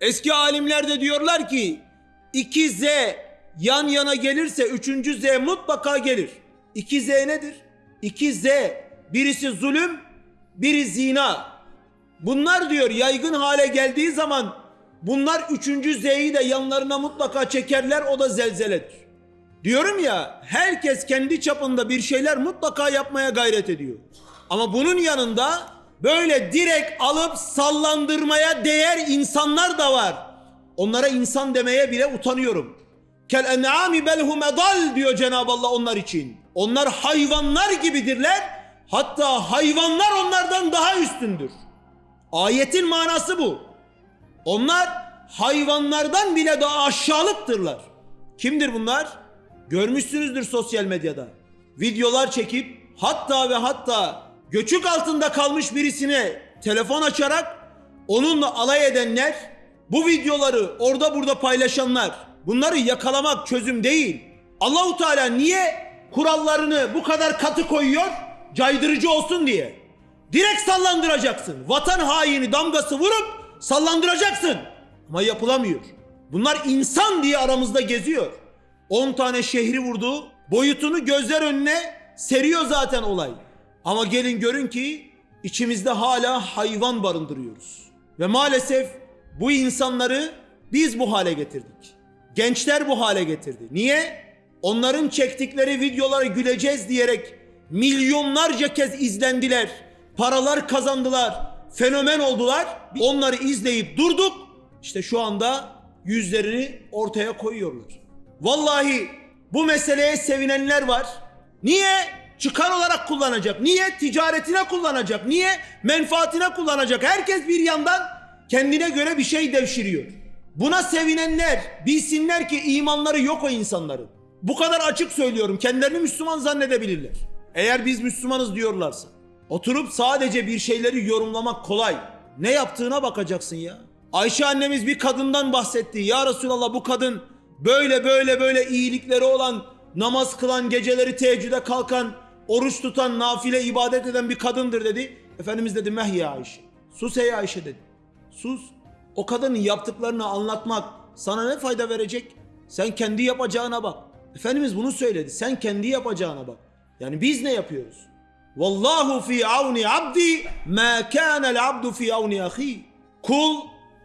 Eski alimler de diyorlar ki iki Z yan yana gelirse üçüncü Z mutlaka gelir. İki Z nedir? İki Z birisi zulüm, biri zina. Bunlar diyor yaygın hale geldiği zaman bunlar üçüncü Z'yi de yanlarına mutlaka çekerler o da zelzeledir. Diyorum ya herkes kendi çapında bir şeyler mutlaka yapmaya gayret ediyor. Ama bunun yanında böyle direkt alıp sallandırmaya değer insanlar da var. Onlara insan demeye bile utanıyorum. Kel en'ami belhum edal diyor Cenab-ı Allah onlar için. Onlar hayvanlar gibidirler. Hatta hayvanlar onlardan daha üstündür. Ayetin manası bu. Onlar hayvanlardan bile daha aşağılıktırlar. Kimdir bunlar? Görmüşsünüzdür sosyal medyada. Videolar çekip hatta ve hatta göçük altında kalmış birisine telefon açarak onunla alay edenler, bu videoları orada burada paylaşanlar, bunları yakalamak çözüm değil. Allahu Teala niye kurallarını bu kadar katı koyuyor? Caydırıcı olsun diye. Direkt sallandıracaksın. Vatan haini damgası vurup sallandıracaksın. Ama yapılamıyor. Bunlar insan diye aramızda geziyor. 10 tane şehri vurdu. Boyutunu gözler önüne seriyor zaten olay. Ama gelin görün ki içimizde hala hayvan barındırıyoruz. Ve maalesef bu insanları biz bu hale getirdik. Gençler bu hale getirdi. Niye? Onların çektikleri videolara güleceğiz diyerek milyonlarca kez izlendiler. Paralar kazandılar. Fenomen oldular. Onları izleyip durduk. İşte şu anda yüzlerini ortaya koyuyorlar. Vallahi bu meseleye sevinenler var. Niye? Çıkar olarak kullanacak. Niye? Ticaretine kullanacak. Niye? Menfaatine kullanacak. Herkes bir yandan kendine göre bir şey devşiriyor. Buna sevinenler bilsinler ki imanları yok o insanların. Bu kadar açık söylüyorum. Kendilerini Müslüman zannedebilirler. Eğer biz Müslümanız diyorlarsa. Oturup sadece bir şeyleri yorumlamak kolay. Ne yaptığına bakacaksın ya. Ayşe annemiz bir kadından bahsetti. Ya Resulallah bu kadın böyle böyle böyle iyilikleri olan, namaz kılan, geceleri teheccüde kalkan, oruç tutan, nafile ibadet eden bir kadındır dedi. Efendimiz dedi meh ya Ayşe. Sus ey Ayşe dedi. Sus. O kadının yaptıklarını anlatmak sana ne fayda verecek? Sen kendi yapacağına bak. Efendimiz bunu söyledi. Sen kendi yapacağına bak. Yani biz ne yapıyoruz? Vallahu fi avni abdi ma kana el abdu fi avni ahi. Kul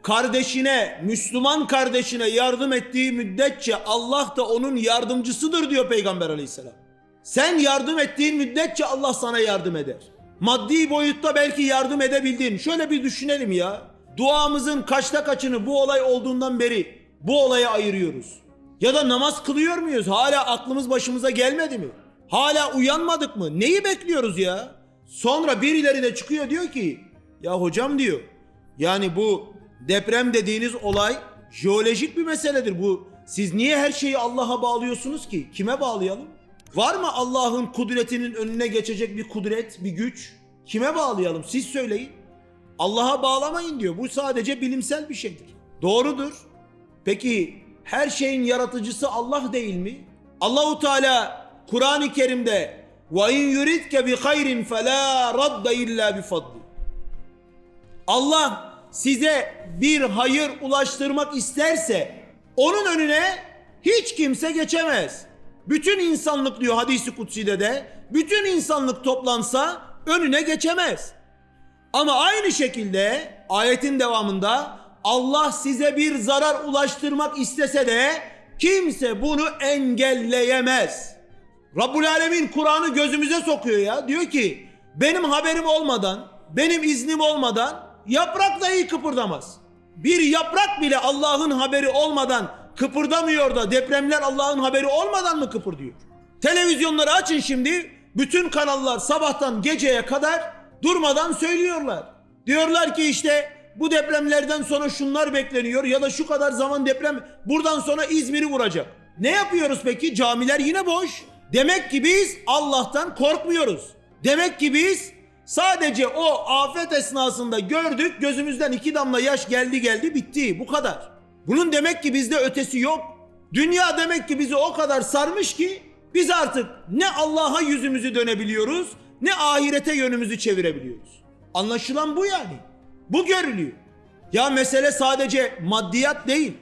kardeşine, Müslüman kardeşine yardım ettiği müddetçe Allah da onun yardımcısıdır diyor Peygamber Aleyhisselam. Sen yardım ettiğin müddetçe Allah sana yardım eder. Maddi boyutta belki yardım edebildin. Şöyle bir düşünelim ya. Duamızın kaçta kaçını bu olay olduğundan beri bu olaya ayırıyoruz. Ya da namaz kılıyor muyuz? Hala aklımız başımıza gelmedi mi? Hala uyanmadık mı? Neyi bekliyoruz ya? Sonra birileri de çıkıyor diyor ki ya hocam diyor yani bu deprem dediğiniz olay jeolojik bir meseledir bu. Siz niye her şeyi Allah'a bağlıyorsunuz ki? Kime bağlayalım? Var mı Allah'ın kudretinin önüne geçecek bir kudret, bir güç? Kime bağlayalım? Siz söyleyin. Allah'a bağlamayın diyor. Bu sadece bilimsel bir şeydir. Doğrudur. Peki her şeyin yaratıcısı Allah değil mi? Allahu Teala Kur'an-ı Kerim'de ve in yuridke bi hayrin fela radda illa bi fadli. Allah size bir hayır ulaştırmak isterse onun önüne hiç kimse geçemez. Bütün insanlık diyor hadisi kutsi'de de bütün insanlık toplansa önüne geçemez. Ama aynı şekilde ayetin devamında Allah size bir zarar ulaştırmak istese de kimse bunu engelleyemez. Rabbul Alemin Kur'an'ı gözümüze sokuyor ya. Diyor ki benim haberim olmadan, benim iznim olmadan yaprak dahi kıpırdamaz. Bir yaprak bile Allah'ın haberi olmadan kıpırdamıyor da depremler Allah'ın haberi olmadan mı kıpırdıyor? Televizyonları açın şimdi bütün kanallar sabahtan geceye kadar durmadan söylüyorlar. Diyorlar ki işte bu depremlerden sonra şunlar bekleniyor ya da şu kadar zaman deprem buradan sonra İzmir'i vuracak. Ne yapıyoruz peki? Camiler yine boş. Demek ki biz Allah'tan korkmuyoruz. Demek ki biz sadece o afet esnasında gördük gözümüzden iki damla yaş geldi geldi bitti bu kadar. Bunun demek ki bizde ötesi yok. Dünya demek ki bizi o kadar sarmış ki biz artık ne Allah'a yüzümüzü dönebiliyoruz ne ahirete yönümüzü çevirebiliyoruz. Anlaşılan bu yani. Bu görülüyor. Ya mesele sadece maddiyat değil.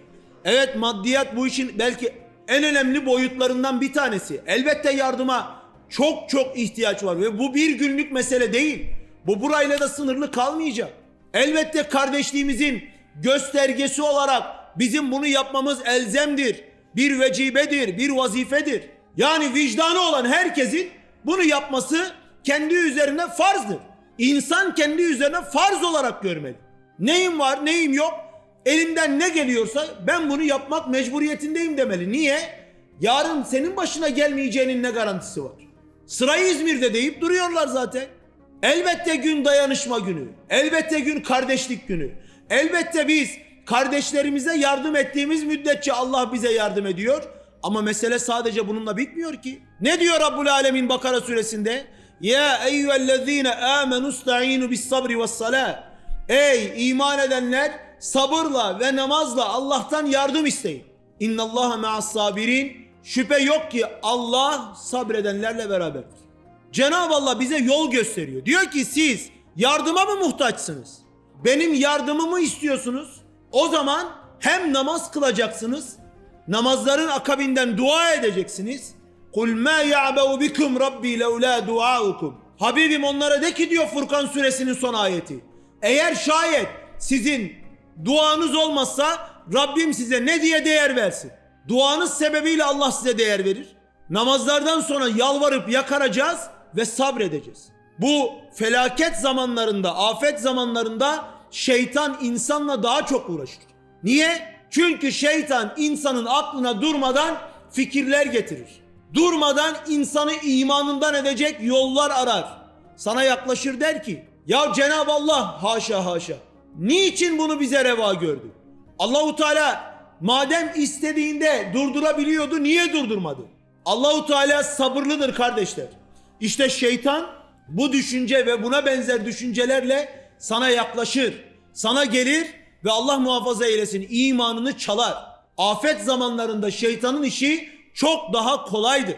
Evet maddiyat bu işin belki en önemli boyutlarından bir tanesi. Elbette yardıma çok çok ihtiyaç var ve bu bir günlük mesele değil. Bu burayla da sınırlı kalmayacak. Elbette kardeşliğimizin göstergesi olarak bizim bunu yapmamız elzemdir. Bir vecibedir, bir vazifedir. Yani vicdanı olan herkesin bunu yapması kendi üzerine farzdır. İnsan kendi üzerine farz olarak görmeli. Neyim var, neyim yok? Elimden ne geliyorsa ben bunu yapmak mecburiyetindeyim demeli. Niye? Yarın senin başına gelmeyeceğinin ne garantisi var? Sırayı İzmir'de deyip duruyorlar zaten. Elbette gün dayanışma günü. Elbette gün kardeşlik günü. Elbette biz kardeşlerimize yardım ettiğimiz müddetçe Allah bize yardım ediyor. Ama mesele sadece bununla bitmiyor ki. Ne diyor Rabbul Alemin Bakara suresinde? Ya eyyühellezine amenu sta'inu bis sabri ve salah. Ey iman edenler sabırla ve namazla Allah'tan yardım isteyin. İnnallaha ma'as sabirin. Şüphe yok ki Allah sabredenlerle beraberdir. Cenab-ı Allah bize yol gösteriyor. Diyor ki siz yardıma mı muhtaçsınız? Benim yardımımı istiyorsunuz. O zaman hem namaz kılacaksınız, namazların akabinden dua edeceksiniz. Kul ma ya'bu bikum rabbi leula duaukum. Habibim onlara de ki diyor Furkan suresinin son ayeti. Eğer şayet sizin duanız olmazsa Rabbim size ne diye değer versin? Duanız sebebiyle Allah size değer verir. Namazlardan sonra yalvarıp yakaracağız ve sabredeceğiz. Bu felaket zamanlarında, afet zamanlarında şeytan insanla daha çok uğraşır. Niye? Çünkü şeytan insanın aklına durmadan fikirler getirir. Durmadan insanı imanından edecek yollar arar. Sana yaklaşır der ki, ya Cenab-ı Allah haşa haşa. Niçin bunu bize reva gördü? Allahu Teala madem istediğinde durdurabiliyordu niye durdurmadı? Allahu Teala sabırlıdır kardeşler. İşte şeytan bu düşünce ve buna benzer düşüncelerle sana yaklaşır. Sana gelir ve Allah muhafaza eylesin imanını çalar. Afet zamanlarında şeytanın işi çok daha kolaydır.